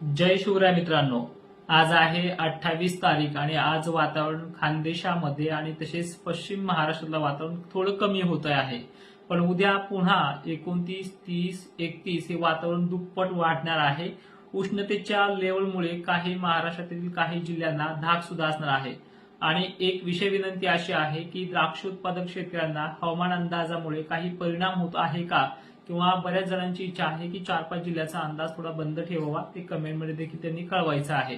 जय शिवराय मित्रांनो आज आहे अठ्ठावीस तारीख आणि आज वातावरण खानदेशामध्ये आणि तसेच पश्चिम महाराष्ट्रातलं वातावरण थोडं कमी होत आहे. पण उद्या पुन्हा एकोणतीस तीस एकतीस हे वातावरण दुप्पट वाढणार आहे. उष्णतेच्या लेवलमुळे काही महाराष्ट्रातील काही जिल्ह्यांना धाक सुद्धा असणार आहे. आणि एक विषय विनंती अशी आहे की द्राक्ष उत्पादक शेतकऱ्यांना हवामान अंदाजामुळे काही परिणाम होत आहे का? किंवा बऱ्याच जणांची इच्छा आहे की चार पाच जिल्ह्याचा अंदाज थोडा बंद ठेवावा ते कमेंटमध्ये देखील त्यांनी कळवायचं आहे.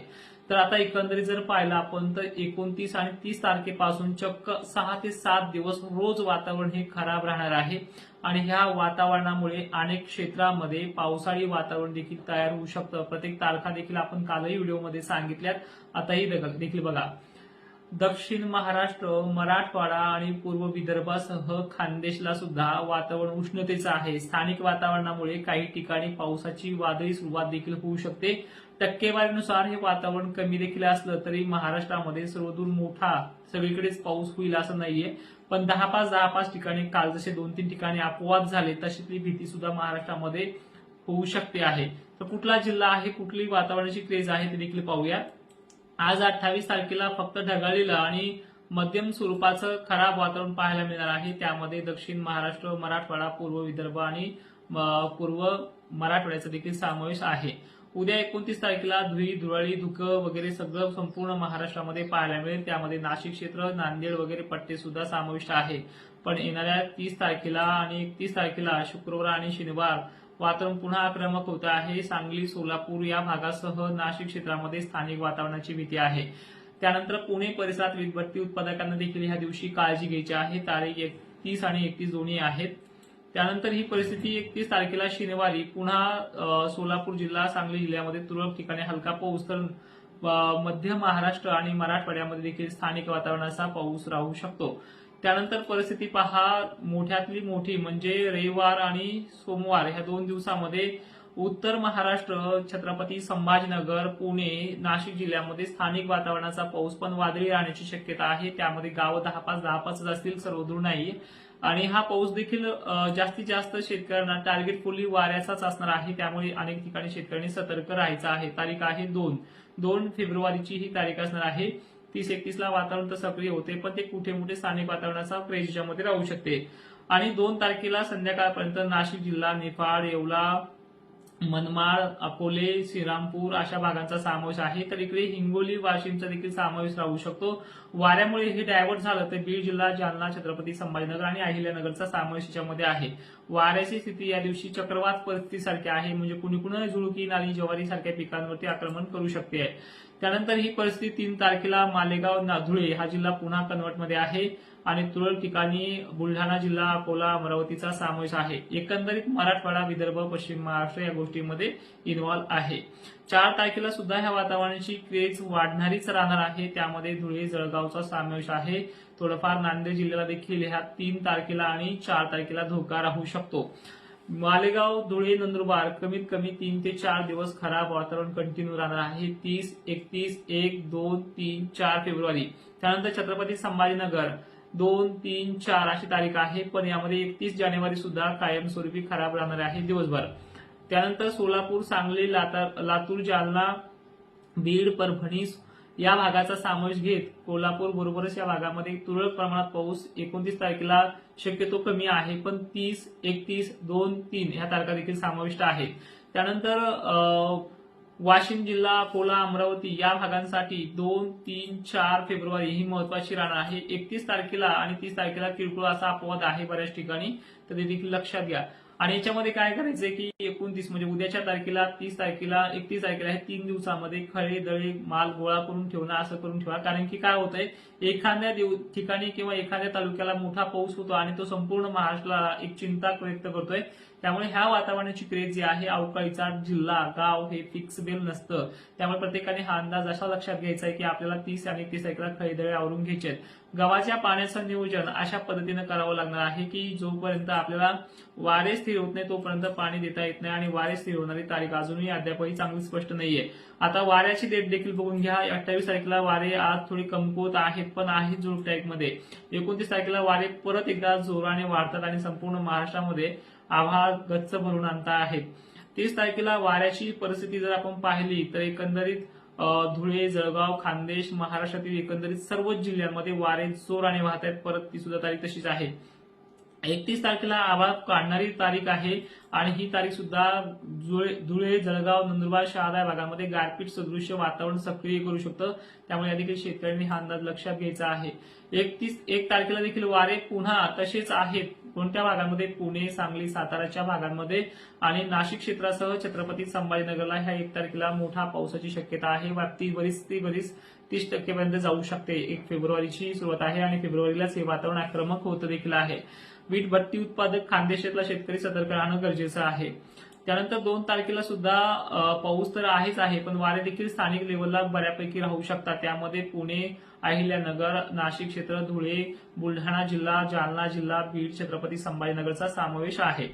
तर आता एकंदरीत जर पाहिलं आपण तर एकोणतीस आणि तीस तारखेपासून चक्क सहा ते सात दिवस रोज वातावरण हे खराब राहणार आहे. आणि ह्या वातावरणामुळे अनेक क्षेत्रामध्ये पावसाळी वातावरण देखील तयार होऊ शकतं. प्रत्येक तारखा देखील आपण कालही व्हिडिओमध्ये सांगितल्यात. आताही देखील बघा. दक्षिण महाराष्ट्र मराठवाडा आणि पूर्व विदर्भासह खानदेशला सुद्धा वातावरण उष्णतेचं आहे. स्थानिक वातावरणामुळे काही ठिकाणी पावसाची वादळी सुरुवात देखील होऊ शकते. टक्केवारीनुसार हे वातावरण कमी देखील असलं तरी महाराष्ट्रामध्ये सर्वदूर मोठा सगळीकडेच पाऊस होईल असं नाहीये. पण दहा पाच दहा पाच ठिकाणी काल जसे दोन तीन ठिकाणी अपवाद झाले तशी भीती सुद्धा महाराष्ट्रामध्ये होऊ शकते आहे. तर कुठला जिल्हा आहे कुठली वातावरणाची क्रेज आहे ते देखील पाहूया आज अठ्ठावीस तारखेला फक्त ढगाळीला आणि मध्यम स्वरूपाचं खराब वातावरण पाहायला मिळणार आहे. त्यामध्ये दक्षिण महाराष्ट्र मराठवाडा पूर्व विदर्भ आणि पूर्व मराठवाड्याचा देखील समावेश आहे. उद्या एकोणतीस तारखेला धुळी धुराळी धुकं वगैरे सगळं संपूर्ण महाराष्ट्रामध्ये पाहायला मिळेल. त्यामध्ये नाशिक क्षेत्र नांदेड वगैरे पट्टे सुद्धा समाविष्ट आहे. पण येणाऱ्या तीस तारखेला आणि एकतीस तारखेला शुक्रवार आणि शनिवार वातावरण पुन्हा आक्रमक होत आहे. सांगली सोलापूर या भागासह नाशिक क्षेत्रामध्ये स्थानिक वातावरणाची भीती आहे. त्यानंतर पुणे परिसरात वीजबत्ती उत्पादकांना देखील ह्या दिवशी काळजी घ्यायची आहे. तारीख एकतीस आणि एकतीस दोन्ही आहेत. त्यानंतर ही परिस्थिती एकतीस तारखेला शनिवारी पुन्हा सोलापूर जिल्हा सांगली जिल्ह्यामध्ये तुरळक ठिकाणी हलका पाऊस तर मध्य महाराष्ट्र आणि मराठवाड्यामध्ये देखील स्थानिक वातावरणाचा पाऊस राहू शकतो. त्यानंतर परिस्थिती पहा मोठ्यातली मोठी म्हणजे रविवार आणि सोमवार ह्या दोन दिवसामध्ये उत्तर महाराष्ट्र छत्रपती संभाजीनगर पुणे नाशिक जिल्ह्यामध्ये स्थानिक वातावरणाचा पाऊस पण वादळी राहण्याची शक्यता आहे. त्यामध्ये गावं दहा पाच दहा पाच असतील सर्वदूर नाही. आणि हा पाऊस देखील जास्तीत जास्त शेतकऱ्यांना टार्गेट फुली वाऱ्याचाच असणार आहे. त्यामुळे अनेक ठिकाणी शेतकऱ्यांनी सतर्क राहायचं आहे. तारीख आहे दोन. दोन फेब्रुवारीची ही तारीख असणार आहे. तीस एकतीस ला वातावरण तर सक्रिय होते पण ते कुठे मोठे स्थानिक वातावरणाचा क्रेज राहू शकते. आणि दोन तारखेला संध्याकाळपर्यंत नाशिक जिल्हा निफाड येवला मनमाड अकोले श्रीरामपूर अशा भागांचा समावेश आहे. तर इकडे हिंगोली वाशिमचा देखील समावेश राहू शकतो. वाऱ्यामुळे हे डायव्हर्ट झालं तर बीड जिल्हा जालना छत्रपती संभाजीनगर आणि अहिल्यानगरचा समावेश याच्यामध्ये आहे. वाऱ्याची स्थिती या दिवशी चक्रवात परिस्थितीसारखी आहे म्हणजे कुणी कुणी झुळकी नाली ज्वारी सारख्या पिकांवरती आक्रमण करू शकते. त्यानंतर ही परिस्थिती तीन तारखेला मालेगाव ना- धुळे हा जिल्हा पुन्हा कन्वर्टमध्ये आहे आणि तुरळक ठिकाणी बुलढाणा जिल्हा अकोला अमरावतीचा समावेश आहे. एकंदरीत मराठवाडा विदर्भ पश्चिम महाराष्ट्र या गोष्टीमध्ये इन्व्हॉल्व आहे. चार तारखेला सुद्धा ह्या वातावरणाची क्रेज वाढणारीच राहणार आहे. त्यामध्ये धुळे जळगावचा समावेश आहे. थोडंफार नांदेड जिल्ह्याला देखील ह्या तीन तारखेला आणि चार तारखेला धोका राहू शकतो. मालेगाव धुळे नंदुरबार कमीत कमी तीन ते चार दिवस खराब वातावरण कंटिन्यू राहणार आहे. तीस एकतीस एक दोन तीन चार फेब्रुवारी. त्यानंतर छत्रपती संभाजीनगर दोन तीन चार अशी तारीख आहे. पण यामध्ये एकतीस जानेवारी सुद्धा कायमस्वरूपी खराब राहणार आहे दिवसभर. त्यानंतर सोलापूर सांगली लातूर जालना बीड परभणी या भागाचा समावेश घेत कोल्हापूर बरोबरच या भागामध्ये तुरळक प्रमाणात पाऊस एकोणतीस तारखेला शक्यतो कमी आहे पण तीस एकतीस दोन तीन ह्या तारखा देखील समाविष्ट आहेत. त्यानंतर वाशिम जिल्हा अकोला अमरावती या भागांसाठी दोन तीन चार फेब्रुवारी ही महत्वाची राहणार आहे. एकतीस तारखेला आणि तीस तारखेला किरकोळ असा अपवाद आहे बऱ्याच ठिकाणी. तर ते देखील लक्षात घ्या. आणि याच्यामध्ये काय करायचंय की एकोणतीस म्हणजे उद्याच्या तारखेला तीस तारखेला एकतीस तारखेला हे तीन दिवसामध्ये खळे दळे माल गोळा करून ठेवणं असं करून ठेवा. कारण की काय होतंय एखाद्या ठिकाणी किंवा एखाद्या तालुक्याला मोठा पाऊस होतो आणि तो संपूर्ण महाराष्ट्राला एक चिंता व्यक्त करतोय. त्यामुळे ह्या वातावरणाची क्रेज जी आहे अवकाळीचा जिल्हा गाव हे फिक्स बेल नसतं. त्यामुळे प्रत्येकाने हा अंदाज असा लक्षात घ्यायचा आहे की आपल्याला तीस आणि एकतीस तारखेला खळीदळे आवरून घ्यायचे आहेत. गव्हाच्या पाण्याचं नियोजन अशा पद्धतीनं करावं लागणार आहे की जोपर्यंत आपल्याला वारे स्थिर होत नाही तोपर्यंत पाणी देता येत नाही आणि वारे स्थिर होणारी तारीख अजूनही अद्यापही चांगली स्पष्ट नाहीये. आता वाऱ्याची डेट देखील बघून घ्या. अठ्ठावीस तारखेला वारे आज थोडी कमकुवत आहेत पण आहेत जुळूक टाईपमध्ये एकोणतीस तारखेला वारे परत एकदा जोराने वाढतात आणि संपूर्ण महाराष्ट्रामध्ये आभाळ गच्च भरून आणता आहेत. तीस तारखेला वाऱ्याची परिस्थिती जर आपण पाहिली तर एकंदरीत धुळे जळगाव खानदेश महाराष्ट्रातील एकंदरीत सर्वच जिल्ह्यांमध्ये वारे जोराने वाहत आहेत परत ती सुद्धा तारीख तशीच आहे. एकतीस तारखेला आभाळ काढणारी तारीख आहे आणि ही तारीख सुद्धा धुळे जळगाव नंदुरबार शहादा भागामध्ये गारपीट सदृश्य वातावरण सक्रिय करू शकतं. त्यामुळे या देखील शेतकऱ्यांनी हा अंदाज लक्षात घ्यायचा आहे. एकतीस एक तारखेला देखील वारे पुन्हा तसेच आहेत. कोणत्या भागांमध्ये? पुणे सांगली साताराच्या भागांमध्ये. आणि नाशिक क्षेत्रासह छत्रपती संभाजीनगरला ह्या एक तारखेला मोठा पावसाची शक्यता आहे. व्याप्ती बरीच ती बरीच तीस टक्केपर्यंत जाऊ शकते. एक फेब्रुवारीची सुरुवात आहे आणि फेब्रुवारीलाच हे वातावरण आक्रमक होत देखील आहे. वीट भट्टी उत्पादक खानदेशातला शेतकरी सतर्क राहणं गरजेचं आहे. त्यानंतर दोन तारखेला सुद्धा पाऊस तर आहेच आहे पण वारे देखील स्थानिक लेवलला बऱ्यापैकी राहू शकतात. त्यामध्ये पुणे अहिल्यानगर नाशिक क्षेत्र धुळे बुलढाणा जिल्हा जालना जिल्हा बीड छत्रपती संभाजीनगरचा समावेश आहे.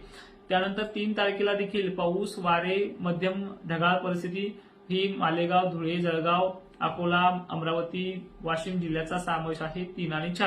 त्यानंतर तीन तारखेला देखील पाऊस वारे मध्यम ढगाळ परिस्थिती ही मालेगाव धुळे जळगाव अकोला अमरावती वाशिम जिल्ह्याचा समावेश आहे तीन आणि चार.